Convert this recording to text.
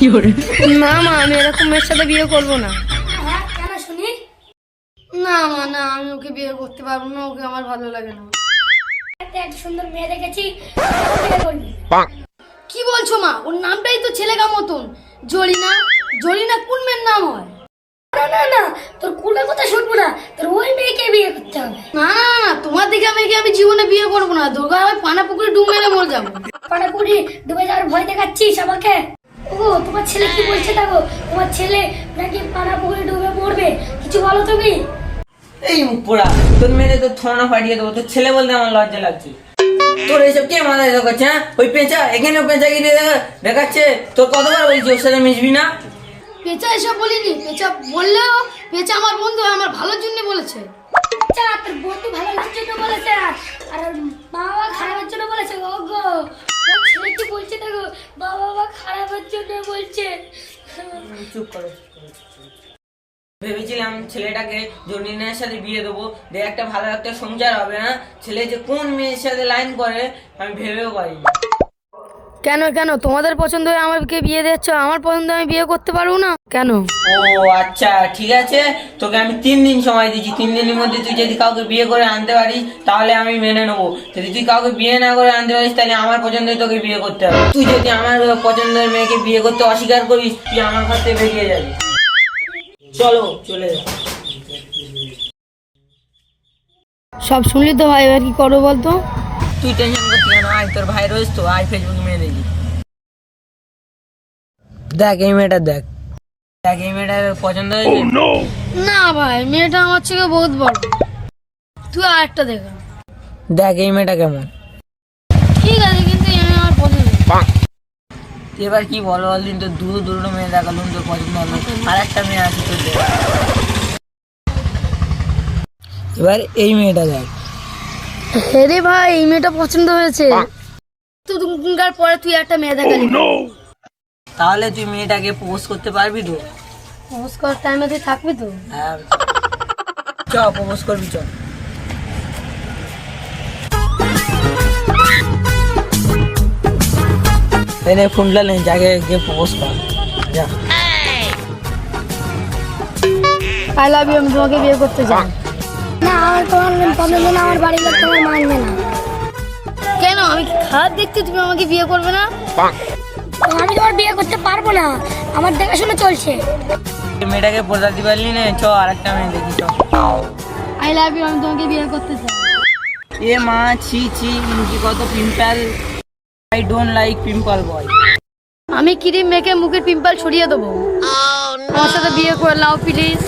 না মা আমি এরকম মেয়ের সাথে বিয়ে করব না। হ্যাঁ কেন শুনি? না মা না আমি ওকে বিয়ে করতে পারব না ওকে আমার ভালো লাগে না। একটা সুন্দর মেয়ে দেখেছি কি বলছো মা? ওর নামটাই তো ছেলেগা মতন। জরিনা জরিনা কোন মেয়ের নাম হয়। না না না তোর কুলের কথা শুনব না তোর ওই মেয়েকে বিয়ে করতে হবে। না না না তোমার দিকে মেয়েকে আমি জীবনে বিয়ে করব না দুর্গা হয় পানা পুকুরে ডুব মেরে মরে যাব। পাড়াকুড়ি ডুবে যাওয়ার ভয় দেখাচ্ছিস আমাকে? ও তোমার ছেলে কি বলছে দেখো? তোমার ছেলে নাকি পাড়া পুকুরে ডুবে মরবে? কিছু বলো তুমি? এই মুখ পোড়া তোর মেরে তোর থোনা ফাটিয়ে দেবো। তোর ছেলে বলতে আমার লজ্জা লাগছে। তোর এইসব কে মাথায় দেখাচ্ছে হ্যাঁ? ওই পেঁচা এখানেও পেঁচা গিয়ে দেখাচ্ছে। তোর কতবার বলছি ওর সাথে মিশবি না? পেঁচা এসব বলিনি। পেঁচা বললেও পেঁচা আমার বন্ধু আমার ভালোর জন্য বলেছে। আচ্ছা তোর বন্ধু ভালো লাগার জন্য বলেছে আর বাবা খারাপের জন্য বলেছে ও গো ছেলে কি বলছে দেখো? খারাপের জন্য বলছে। চুপ করো ভেবেছিলাম ছেলেটাকে জনিনের সাথে বিয়ে দেবো। দিয়ে একটা ভালো একটা সংসার হবে না ছেলে যে কোন মেয়ের সাথে লাইন করে, আমি ভেবেও পারিনি। কেন কেন? তোমাদের পছন্দ হয়ে আমাকে বিয়ে দিচ্ছ আমার পছন্দ আমি বিয়ে করতে পারব না। কেন? ও আচ্ছা ঠিক আছে। তোকে আমি তিন দিন সময় দিচ্ছি। তিন দিনের মধ্যে তুই যদি কাউকে বিয়ে করে আনতে পারিস তাহলে আমি মেনে নেব। যদি তুই কাউকে বিয়ে না করে আনতে পারিস তাহলে আমার পছন্দই তোকে বিয়ে করতে হবে। তুই যদি আমার পছন্দের মেয়েকে বিয়ে করতে অস্বীকার করিস তুই আমার ঘর থেকে বেরিয়ে যাবি। চলো চলে যা। সব শুনলি তো ভাই এবার কি করব বলতো? তুই টেনশন করতে কেন? আয় তোর ভাই রয়েছ তো আয় ফেসবুকে মেয়ে দেখি দেখ এই মেয়েটা দেখ। দেখ এই মেয়েটার পছন্দ হয়েছে? না ভাই মেয়েটা আমার থেকে বহুত বড়। তুই আর একটা দেখা। দেখ এই মেয়েটা কেমন। ঠিক আছে কিন্তু আমি আমার পছন্দ এবার কি বলো বলদিন তো দূর দূর মেয়ে দেখালুম তোর পছন্দ হলো আর একটা মেয়ে আছে তোর দেখ। এবার এই মেয়েটা দেখ। হ্যাঁ রে ভাই এই মেয়েটা পছন্দ হয়েছে। তুমকার পরে তুই একটা মেয়ে দেখালি তাহলে তুই মেয়েটাকে পোস্ট করতে পারবি তো? নমস্কার টাইমে তুই থাকবি তো? হ্যাঁ। চ প্রপোজ করবি চ। এনে ফোনটা নেই যাকে গিয়ে প্রপোজ কর। যা। আই লাভ ইউ আমি তোমাকে বিয়ে করতে চাই। না আমার তোমার পছন্দ না আমার বাড়ির লোক তোমার মানবে না। কেন? আমি খারাপ দেখতে? তুমি আমাকে বিয়ে করবে না? আমি তোমার বিয়ে করতে পারব না। আমার দেখাশোনা চলছে। মেয়েটাকে বোঝাতে পারলি না চ আরেকটা মেয়ে দেখি চ। আই লাভ ইউ আমি তোমাকে বিয়ে করতে চাই। এ মা ছি ছি ইনকি কত pimple I don't like pimple boy আমি ক্রিম মেখে মুখের পিম্পল ছড়িয়ে দেবো? আমার সাথে বিয়ে করে নাও প্লিজ